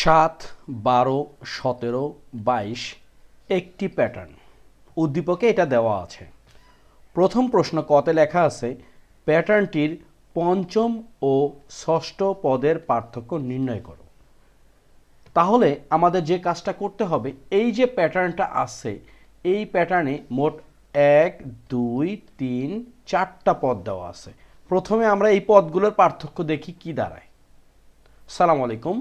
সাত, বারো, সতেরো, বাইশ, একটি প্যাটার্ন উদ্দীপকে এটা দেওয়া আছে। প্রথম প্রশ্ন কতে লেখা আছে প্যাটার্নটির পঞ্চম ও ষষ্ঠ পদের পার্থক্য নির্ণয় করো। তাহলে আমাদের যে কাজটা করতে হবে, এই যে প্যাটার্নটা আছে, এই প্যাটার্নে মোট এক, দুই, তিন, চারটা পদ দেওয়া আছে। প্রথমে আমরা এই পদগুলোর পার্থক্য দেখি কি দাঁড়ায়। সালাম আলাইকুম।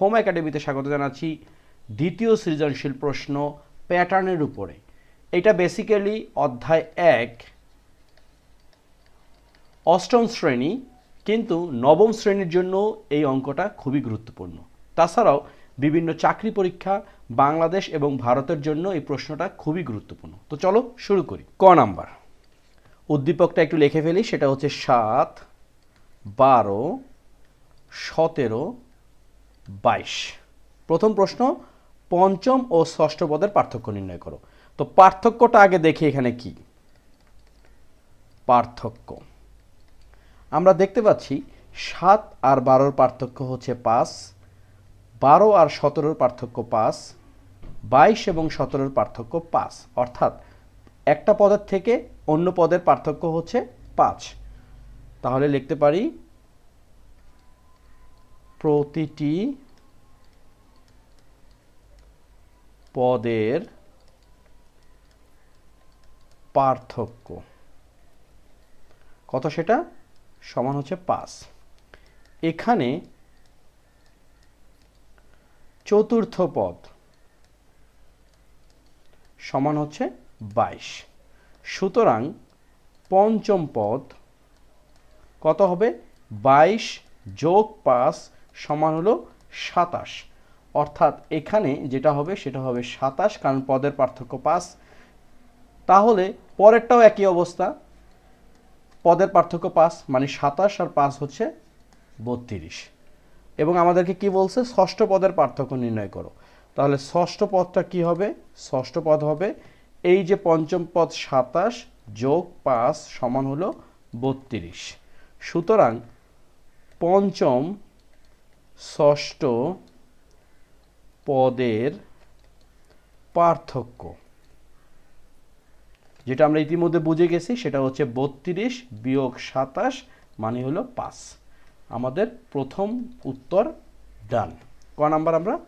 হোম একাডেমিতে স্বাগত জানাচ্ছি। দ্বিতীয় সৃজনশীল প্রশ্ন প্যাটার্নের উপরে। এটা বেসিক্যালি অধ্যায় এক। অষ্টম শ্রেণি, কিন্তু নবম শ্রেণির জন্য এই অঙ্কটা খুবই গুরুত্বপূর্ণ। তাছাড়াও বিভিন্ন চাকরি পরীক্ষা, বাংলাদেশ এবং ভারতের জন্য এই প্রশ্নটা খুবই গুরুত্বপূর্ণ। তো চলো শুরু করি। ক নাম্বার। উদ্দীপকটা একটু লিখে ফেলি, সেটা হচ্ছে সাত, বারো, সতেরো বাইশ। প্রথম প্রশ্ন, পঞ্চম ও ষষ্ঠ পদের পার্থক্য নির্ণয় করো। তো পার্থক্যটা আগে দেখি এখানে কি? পার্থক্য। আমরা দেখতে পাচ্ছি, সাত আর বারোর পার্থক্য হচ্ছে পাঁচ, বারো আর সতেরোর পার্থক্য পাঁচ, বাইশ এবং সতেরোর পার্থক্য পাঁচ। অর্থাৎ একটা পদের থেকে অন্য পদের পার্থক্য হচ্ছে পাঁচ। তাহলে লিখতে পারি প্রতিটি পদের পার্থক্য। কত সেটা? সমান হচ্ছে পাঁচ। এখানে চতুর্থ পদ সমান হচ্ছে বাইশ। সুতরাং পঞ্চম পদ কত হবে? বাইশ যোগ পাঁচ সমান হলো সাতাশ। অর্থাৎ এখানে যেটা হবে সেটা হবে সাতাশ, কারণ পদের পার্থক্য পাঁচ। তাহলে পরেরটাও একই অবস্থা। পদের পার্থক্য পাঁচ মানে সাতাশ আর পাঁচ হচ্ছে বত্রিশ। এবং আমাদেরকে কি বলছে? ষষ্ঠ পদের পার্থক্য নির্ণয় করো। তাহলে ষষ্ঠ পদটা কি হবে? ষষ্ঠ পদ হবে এই যে পঞ্চম পদ সাতাশ যোগ পাঁচ সমান হলো বত্রিশ। সুতরাং পঞ্চম ষষ্ঠ পদের পার্থক্য। যেটা আমরা ইতিমধ্যে বুঝে গেছি, সেটা হচ্ছে বত্রিশ বিয়োগ সাতাশ মানে হলো পাঁচ। আমাদের প্রথম উত্তর ডান। ক নাম্বার আমরা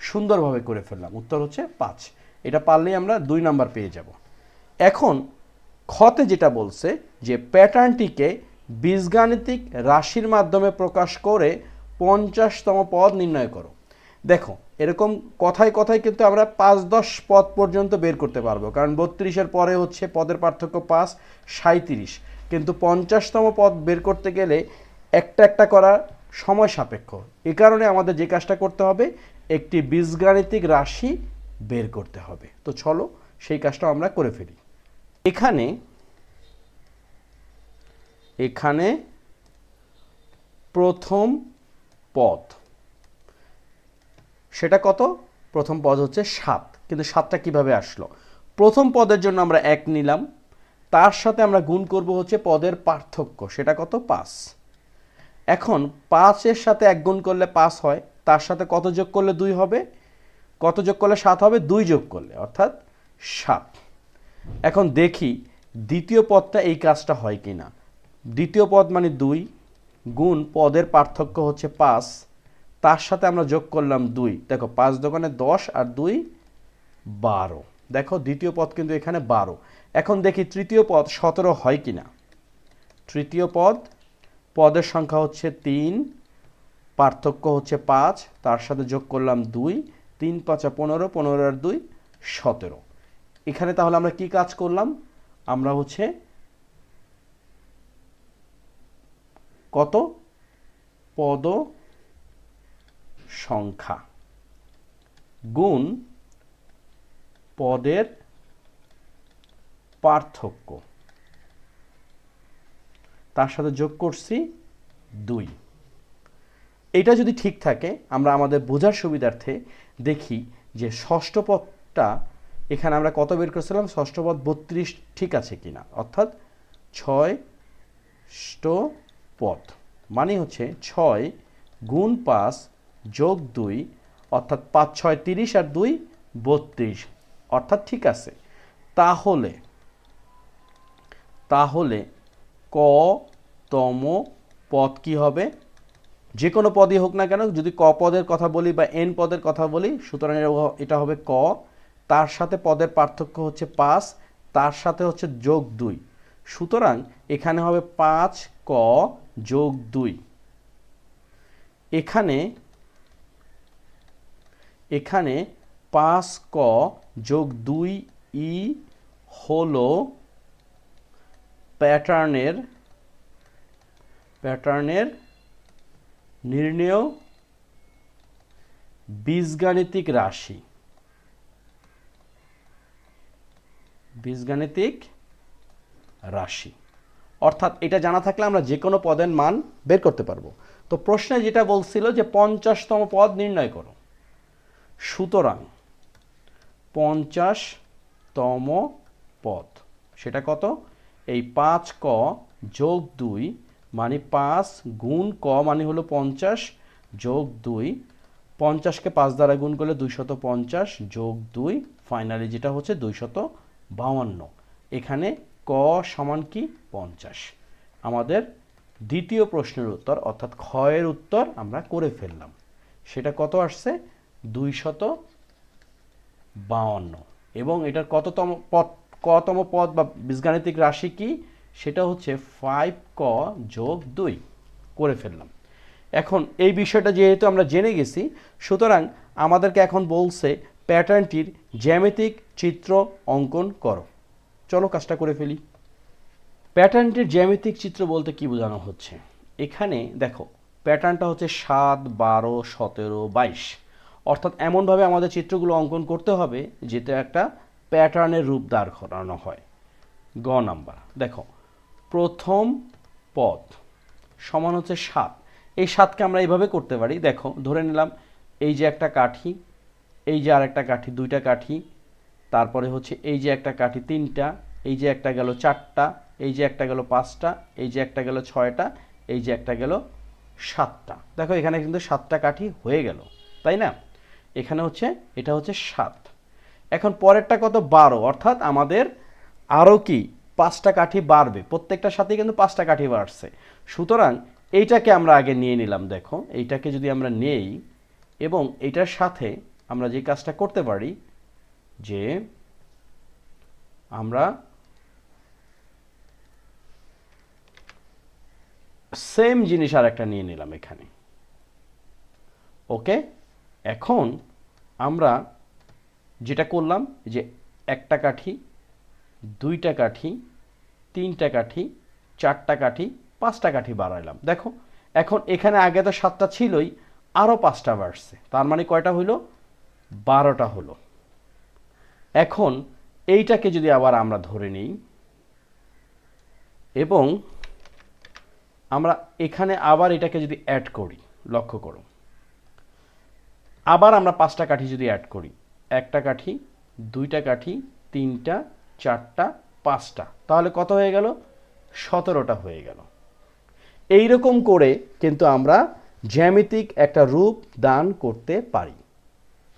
সুন্দরভাবে করে ফেললাম। উত্তর হচ্ছে পাঁচ। এটা পারলেই আমরা দুই নাম্বার পেয়ে যাব। এখন খতে যেটা বলছে যে প্যাটার্নটিকে বীজগাণিতিক রাশির মাধ্যমে প্রকাশ করে পঞ্চাশতম পদ নির্ণয় করো। দেখো, এরকম কথায় কথায় কিন্তু আমরা পাঁচ দশ পদ পর্যন্ত বের করতে পারব। কারণ বত্রিশের পরে হচ্ছে পদের পার্থক্য পাঁচ সাঁত্রিশ কিন্তু পঞ্চাশতম পদ বের করতে গেলে একটা একটা করা সময় সাপেক্ষ। এ কারণে আমাদের যে কাজটা করতে হবে, একটি বীজগাণিতিক রাশি বের করতে হবে। তো চলো, সেই কাজটা আমরা করে ফেলি। এখানে এখানে প্রথম পদ। সেটা কত? প্রথম পদ হচ্ছে সাত। কিন্তু সাতটা কীভাবে আসলো? প্রথম পদের জন্য আমরা এক নিলাম। তার সাথে আমরা গুণ করব হচ্ছে পদের পার্থক্য। সেটা কত? পাঁচ। এখন পাঁচের সাথে এক গুণ করলে পাঁচ হয়। তার সাথে কত যোগ করলে দুই হবে? কত যোগ করলে সাত হবে? দুই যোগ করলে, অর্থাৎ সাত। এখন দেখি দ্বিতীয় পদটা এই কাজটা হয় কি না দ্বিতীয় পদ মানে দুই গুণ পদের পার্থক্য হচ্ছে পাঁচ। তার সাথে আমরা যোগ করলাম দুই। দেখো, পাঁচ দোকানে দশ আর দুই বারো। দেখো, দ্বিতীয় পদ কিন্তু এখানে বারো। এখন দেখি তৃতীয় পদ সতেরো হয় কি না তৃতীয় পদ, পদের সংখ্যা হচ্ছে তিন, পার্থক্য হচ্ছে পাঁচ। তার সাথে যোগ করলাম দুই, তিন পাঁচা পনেরো পনেরো আর দুই সতেরো। এখানে তাহলে আমরা কি কাজ করলাম? আমরা হচ্ছে কত? পদ সংখ্যা গুণ পদের পার্থক্য। তার সাথে যোগ করছি দুই। এটা যদি ঠিক থাকে, আমরা আমাদের বোঝার সুবিধার্থে দেখি যে ষষ্ঠ পদটা এখানে আমরা কত বের করেছিলাম? ষষ্ঠ পদ বত্রিশ ঠিক আছে কিনা? অর্থাৎ ছয় পদ মানে হচ্ছে ছয় গুণ পাঁচ যোগ দুই, অর্থাৎ পাঁচ, ছয়, তিরিশ আর দুই, বত্রিশ। অর্থাৎ ঠিক আছে। তাহলে তাহলে ক তম পদ কি হবে? যে কোনো পদই হোক না কেন, যদি ক পদের কথা বলি বা এন পদের কথা বলি, সুতরাং এটা হবে ক। তার সাথে পদের পার্থক্য হচ্ছে পাঁচ, তার সাথে হচ্ছে যোগ দুই। সুতরাং এখানে হবে পাঁচ ক যোগ দুই। এখানে এখানে পাঁচ ক যোগ দুই ই হলো প্যাটার্নের প্যাটার্নের নির্ণেয় বীজগাণিতিক রাশি। বীজগাণিতিক রাশি। অর্থাৎ এটা জানা থাকলে আমরা যে কোনো পদের মান বের করতে পারব। তো প্রশ্নে যেটা বলছিল যে পঞ্চাশতম পদ নির্ণয় করো। সুতরাং পঞ্চাশতম পদ, সেটা কত? এই পাঁচ ক যোগ দুই মানে পাঁচ গুণ ক মানে হলো পঞ্চাশ, যোগ দুই পঞ্চাশকে পাঁচ দ্বারা গুণ করলে দুইশত পঞ্চাশ যোগ দুই ফাইনালি যেটা হচ্ছে দুইশত বাউান্ন এখানে ক সমান কি? পঞ্চাশ। আমাদের দ্বিতীয় প্রশ্নের উত্তর, অর্থাৎ ক্ষয়ের উত্তর আমরা করে ফেললাম। সেটা কত আসছে? দুইশত বাউান্ন এবং এটার কততম পদ কতম পদ বা বীজগাণিতিক রাশি কি? সেটা হচ্ছে ফাইভ ক যোগ দুই। করে ফেললাম। এখন এই বিষয়টা যেহেতু আমরা জেনে গেছি, সুতরাং আমাদেরকে এখন বলছে প্যাটার্নটির জ্যামিতিক চিত্র অঙ্কন করো। চলো কাজটা করে ফেলি। প্যাটার্নটির জ্যামিতিক চিত্র বলতে কি বোঝানো হচ্ছে? এখানে দেখো, প্যাটার্নটা হচ্ছে সাত, বারো, সতেরো, বাইশ। অর্থাৎ এমনভাবে আমাদের চিত্রগুলো অঙ্কন করতে হবে যেটা একটা প্যাটার্নের রূপ দাঁড় করানো হয়। গ নাম্বার, দেখো, প্রথম পদ সমান হচ্ছে সাত। এই সাতকে আমরা এইভাবে করতে পারি। দেখো, ধরে নিলাম, এই যে একটা কাঠি, এই যে আর একটা কাঠি, দুইটা কাঠি তারপরে হচ্ছে এই যে একটা কাঠি তিনটা, এই যে একটা গেল চারটা, এই যে একটা গেল পাঁচটা, এই যে একটা গেল ছয়টা, এই যে একটা গেল সাতটা। দেখো এখানে কিন্তু সাতটা কাঠি হয়ে গেল, তাই না? এখানে হচ্ছে, এটা হচ্ছে সাত। এখন পরেরটা কত? বারো। অর্থাৎ আমাদের আরও কি? পাঁচটা কাঠি বাড়বে। প্রত্যেকটার সাথে কিন্তু পাঁচটা কাঠি বাড়ছে। সুতরাং এইটাকে আমরা আগে নিয়ে নিলাম, দেখো। এইটাকে যদি আমরা নেই, এবং এইটার সাথে আমরা যে কাজটা করতে পারি যে আমরা সেম জিনিস আর একটা নিয়ে নিলাম এখানে। ওকে এখন আমরা যেটা করলাম যে একটা কাঠি, দুইটা কাঠি, তিনটা কাঠি, চারটা কাঠি, পাঁচটা কাঠি বাড়াইলাম। দেখো, এখন এখানে আগে তো সাতটা ছিলই আরও পাঁচটা বাড়ছে। তার মানে কয়টা হইল? বারোটা হলো। এখন এইটাকে যদি আবার আমরা ধরে নিই, এবং আমরা এখানে আবার এটাকে যদি অ্যাড করি, লক্ষ্য করো। আবার আমরা পাঁচটা কাঠি যদি অ্যাড করি, একটা কাঠি, দুইটা কাঠি, তিনটা, চারটা, পাঁচটা, তাহলে কত হয়ে গেল? সতেরোটা হয়ে গেল। এই রকম করে কিন্তু আমরা জ্যামিতিক একটা রূপ দান করতে পারি।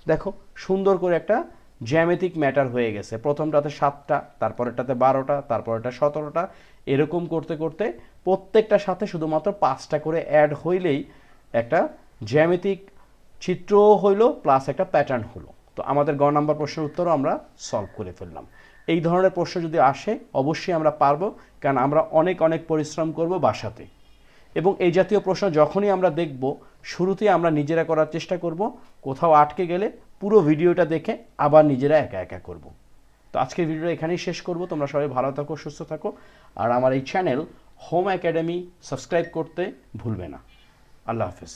দেখো, সুন্দর করে একটা জ্যামিতিক ম্যাটার হয়ে গেছে। প্রথমটাতে সাতটা, তারপরেরটাতে বারোটা তারপরেটা সতেরোটা, এরকম করতে করতে প্রত্যেকটার সাথে শুধুমাত্র পাঁচটা করে অ্যাড হইলেই একটা জ্যামিতিক চিত্রও হইল প্লাস একটা প্যাটার্ন হলো। তো আমাদের গ নাম্বার প্রশ্নের উত্তরও আমরা সলভ করে ফেললাম। এই ধরনের প্রশ্ন যদি আসে, অবশ্যই আমরা পারব, কারণ আমরা অনেক অনেক পরিশ্রম করব বাসাতে। এবং এই জাতীয় প্রশ্ন যখনই আমরা দেখব, শুরুতেই আমরা নিজেরা করার চেষ্টা করব, কোথাও আটকে গেলে পুরো ভিডিওটা দেখে আবার নিজেরা একা একা করব। তো আজকের ভিডিওটা এখানেই শেষ করব। তোমরা সবাই ভালো থাকো, সুস্থ থাকো। আর আমার এই চ্যানেল হোম একাডেমি সাবস্ক্রাইব করতে ভুলবে না। আল্লাহ হাফেজ।